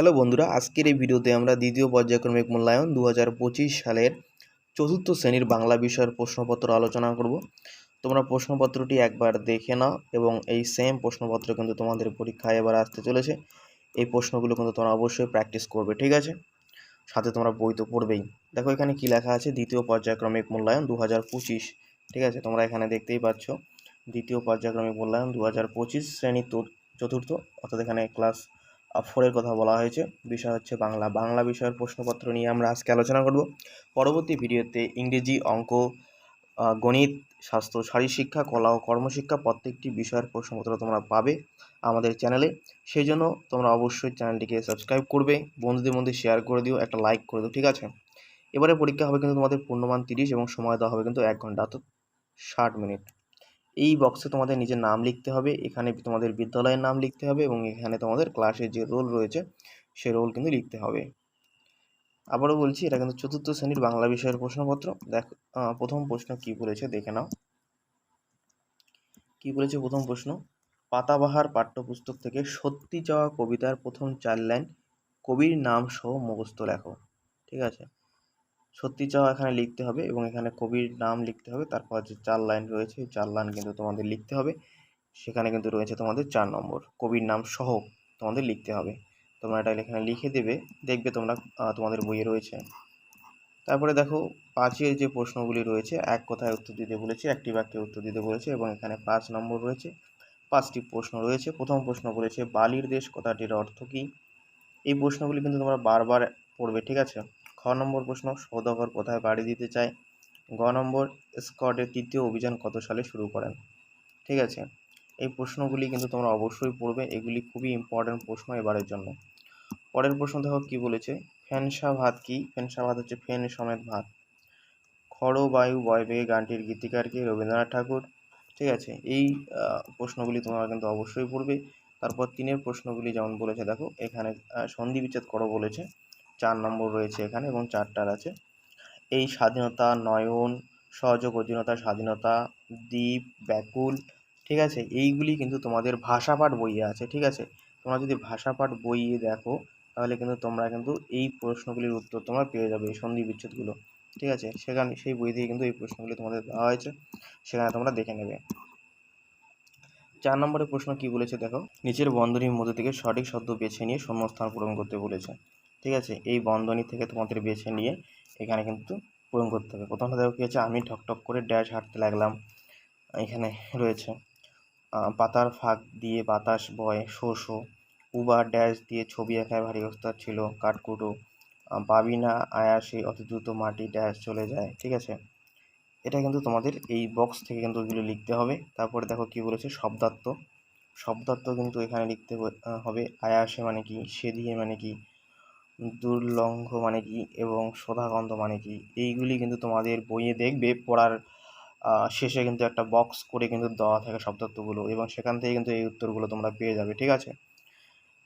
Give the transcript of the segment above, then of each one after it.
Hello বন্ধুরা, আজকের এই ভিডিওতে আমরা দ্বিতীয় পর্যায়ক্রমিক মূল্যায়ন দু হাজার পঁচিশ সালের চতুর্থ শ্রেণির বাংলা বিষয়ের প্রশ্নপত্র আলোচনা করব। তোমরা প্রশ্নপত্রটি একবার দেখে নাও এবং এই সেম প্রশ্নপত্র কিন্তু তোমাদের পরীক্ষায় এবার আসতে চলেছে। এই প্রশ্নগুলো কিন্তু তোমরা অবশ্যই প্র্যাকটিস করবে, ঠিক আছে? সাথে তোমরা বই তো পড়বেই। দেখো এখানে কি লেখা আছে? দ্বিতীয় পর্যায়ক্রমিক মূল্যায়ন দু হাজার পঁচিশ, ঠিক আছে? তোমরা এখানে দেখতেই পাচ্ছ, দ্বিতীয় পর্যায়ক্রমিক মূল্যায়ন দু হাজার পঁচিশ শ্রেণি তো- চতুর্থ, অর্থাৎ এখানে ক্লাস ফোরের কথা বলা হয়েছে। বিষয় হচ্ছে বাংলা। বাংলা বিষয়ের প্রশ্নপত্র নিয়ে আমরা আজকে আলোচনা করব। পরবর্তী ভিডিওতে ইংরেজি অঙ্ক গণিত, স্বাস্থ্য, শারীরশিক্ষা, কলা ও কর্মশিক্ষা প্রত্যেকটি বিষয়ের প্রশ্নপত্র তোমরা পাবে আমাদের চ্যানেলে। সেই জন্য তোমরা অবশ্যই চ্যানেলটিকে সাবস্ক্রাইব করবে, বন্ধুদের মধ্যে শেয়ার করে দিও, একটা লাইক করে দিও, ঠিক আছে? এবারে পরীক্ষা হবে কিন্তু তোমাদের পূর্ণমান তিরিশ এবং সময় দেওয়া হবে কিন্তু এক ঘণ্টা, অর্থাৎ ষাট মিনিট। এই বক্সে তোমাদের নিজের নাম লিখতে হবে, এখানে তোমাদের বিদ্যালয়ের নাম লিখতে হবে এবং এখানে তোমাদের ক্লাসের যে রোল রয়েছে, সে রোল কিন্তু লিখতে হবে। আবারও বলছি, এটা কিন্তু চতুর্থ শ্রেণির বাংলা বিষয়ের প্রশ্নপত্র। দেখ প্রথম প্রশ্ন কি বলেছে দেখে নাও। কি বলেছে প্রথম প্রশ্ন? পাতাবাহার পাঠ্যপুস্তক থেকে সত্যি চাওয়া কবিতার প্রথম চার লাইন কবির নাম সহ মুখস্থ লেখো। ঠিক আছে? সত্যি চাওয়া এখানে লিখতে হবে এবং এখানে কবির নাম লিখতে হবে। তারপর যে চার লাইন রয়েছে চার লাইন কিন্তু তোমাদের লিখতে হবে। সেখানে কিন্তু রয়েছে তোমাদের চার নম্বর। কবির নাম সহ তোমাদের লিখতে হবে। তোমরা এটা এখানে লিখে দেবে, দেখবে তোমরা তোমাদের বইয়ে রয়েছে। তারপরে দেখো, পাঁচের যে প্রশ্নগুলি রয়েছে, এক কথায় উত্তর দিতে বলেছে, একটি বাক্যে উত্তর দিতে বলেছে এবং এখানে পাঁচ নম্বর রয়েছে। পাঁচটি প্রশ্ন রয়েছে। প্রথম প্রশ্ন বলেছে, বালির দেশ কথাটির অর্থ কী? এই প্রশ্নগুলি কিন্তু তোমরা বারবার পড়বে, ঠিক আছে? খ নম্বর প্রশ্ন, সৌদাগর কোথায় বাড়ি দিতে চায়? গ নম্বর স্কটের তৃতীয় অভিযান কত সালে শুরু করেন? ঠিক আছে, এই প্রশ্নগুলি কিন্তু তোমরা অবশ্যই পড়বে, এগুলি খুবই ইম্পর্ট্যান্ট প্রশ্ন এবারের জন্য। পরের প্রশ্ন দেখো কি বলেছে ফেনসা ভাত কি? ফেনসা ভাত হচ্ছে ফেন সমেত ভাত। খড় বায়ু বয় বেগে গানটির গীতিকার কি? রবীন্দ্রনাথ ঠাকুর। ঠিক আছে, এই প্রশ্নগুলি তোমরা কিন্তু অবশ্যই পড়বে। তারপর তিনের প্রশ্নগুলি যেমন বলেছে, দেখো এখানে সন্ধি বিচ্ছেদ করো বলেছে। চার নম্বর রয়েছে এখানে এবং চারটার আছে। এই স্বাধীনতা, নয়ন, সহযোগ, অধীনতা, স্বাধীনতা, দ্বীপ, ব্যাকুল, ঠিক আছে? এইগুলি কিন্তু তোমাদের ভাষাপাঠ বইয়ে আছে, ঠিক আছে? তোমরা যদি ভাষাপাঠ বইয়ে দেখো, তাহলে কিন্তু তোমরা কিন্তু এই প্রশ্নগুলির উত্তর তোমরা পেয়ে যাবে এই সন্ধি বিচ্ছেদগুলো, ঠিক আছে? সেখানে, সেই বই থেকে কিন্তু এই প্রশ্নগুলি তোমাদের দেওয়া হয়েছে, সেখানে তোমরা দেখে নেবে। চার নম্বরের প্রশ্ন কি বলেছে দেখো? নিচের বন্ধনীর মধ্যে থেকে সঠিক শব্দ বেছে নিয়ে শূন্যস্থান পূরণ করতে বলেছে। ঠিক আছে? এই বন্ধনী থেকে তোমাদের বেছে নিয়ে এখানে কিন্তু পূরণ করতে হবে। প্রথমটা দেখো কী আছে আমি ঠকঠক করে ড্যাশ হাঁটতে লাগলাম। এখানে রয়েছে পাতার ফাঁক দিয়ে বাতাস বয় শো শো উবা ড্যাশ দিয়ে ছবি আঁকায় ভারী ওস্তাদ ছিল, কাঠকুটো। পাবি না আয়াসে অতি দ্রুত মাটি ড্যাশ চলে যায়, ঠিক আছে? এটা কিন্তু তোমাদের এই বক্স থেকে কিন্তু এগুলো লিখতে হবে। তারপরে দেখো কি বলেছে? শব্দার্থ। শব্দার্থ কিন্তু এখানে লিখতে হবে আয়াসে মানে কি? সে দিয়ে মানে কি? দুর্লঙ্ঘ মানে কি এবং শোধাগন্ধ মানে কি? এইগুলি কিন্তু তোমাদের বইয়ে দেখবে, পড়ার শেষে কিন্তু একটা বক্স করে কিন্তু দেওয়া থাকে শব্দার্থগুলো এবং সেখান থেকে কিন্তু এই উত্তরগুলো তোমরা পেয়ে যাবে, ঠিক আছে?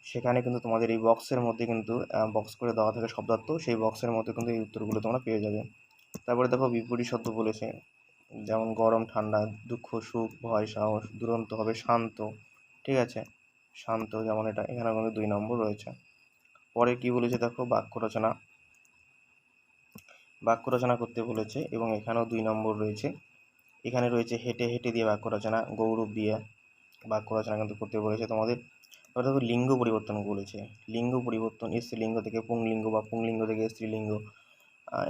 সেখানে কিন্তু তোমাদের এই বক্সের মধ্যে কিন্তু বক্স করে দেওয়া থাকে শব্দার্থ সেই বক্সের মধ্যে কিন্তু এই উত্তরগুলো তোমরা পেয়ে যাবে। তারপরে দেখো বিপরীত শব্দ বলেছে, যেমন গরম, ঠান্ডা, দুঃখ, সুখ, ভয়, সাহস, দুরন্ত হবে, শান্ত, ঠিক আছে? শান্ত যেমন এটা এখানে কিন্তু দুই নম্বর রয়েছে। পরে কি বলেছে দেখো? বাক্য রচনা। বাক্য রচনা করতে বলেছে এবং এখানেও দুই নম্বর রয়েছে। এখানে রয়েছে হেঁটে হেঁটে দিয়ে বাক্য রচনা, গৌরব দিয়ে বাক্য রচনা কিন্তু করতে বলেছে তোমাদের। এবার দেখো, লিঙ্গ পরিবর্তন বলেছে। লিঙ্গ পরিবর্তন স্ত্রীলিঙ্গ থেকে পুংলিঙ্গ বা পুংলিঙ্গ থেকে স্ত্রীলিঙ্গ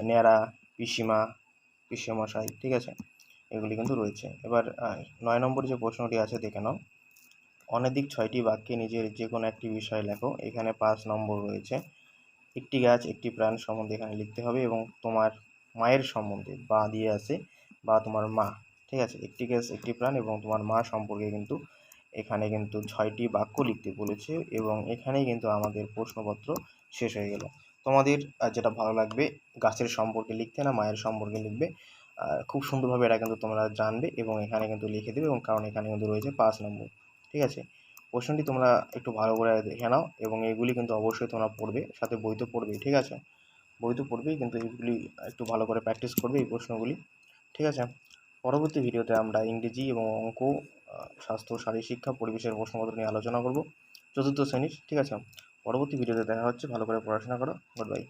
ন্যাড়া, পিসিমা, পিসিমশাই, ঠিক আছে? এগুলি কিন্তু রয়েছে। এবার নয় নম্বর যে প্রশ্নটি আছে, দেখে নাও। অনধিক ছয়টি বাক্যে নিজের যে কোনো একটি বিষয় লেখো। এখানে পাঁচ নম্বর রয়েছে, একটি গাছ, একটি প্রাণ সম্বন্ধে এখানে লিখতে হবে এবং তোমার মায়ের সম্বন্ধে বা দিয়ে আছে বা তোমার মা। ঠিক আছে? একটি গাছ, একটি প্রাণ এবং তোমার মা সম্পর্কে কিন্তু এখানে কিন্তু ছয়টি বাক্য লিখতে বলেছে এবং এখানেই কিন্তু আমাদের প্রশ্নপত্র শেষ হয়ে গেল। তোমাদের যেটা ভালো লাগবে, গাছের সম্পর্কে লিখতে না মায়ের সম্পর্কে লিখবে খুব সুন্দরভাবে এটা কিন্তু তোমরা জানবে এবং এখানে কিন্তু লিখে দেবে এবং কারণ এখানে কিন্তু রয়েছে পাঁচ নম্বর। ঠিক আছে? প্রশ্নটি তোমরা একটু ভালো করে দেখে নাও এবং এগুলি কিন্তু অবশ্যই তোমরা পড়বে, সাথে বই তো পড়বেই, ঠিক আছে? বই তো পড়বেই, কিন্তু এইগুলি একটু ভালো করে প্র্যাকটিস করবে এই প্রশ্নগুলি, ঠিক আছে? পরবর্তী ভিডিওতে আমরা ইংরেজি এবং অঙ্ক স্বাস্থ্য শারীরিক শিক্ষা, পরিবেশের প্রশ্নপত্র নিয়ে আলোচনা করব, চতুর্থ শ্রেণির, ঠিক আছে? পরবর্তী ভিডিওতে দেখা হচ্ছে, ভালো করে পড়াশোনা করো গুড বাই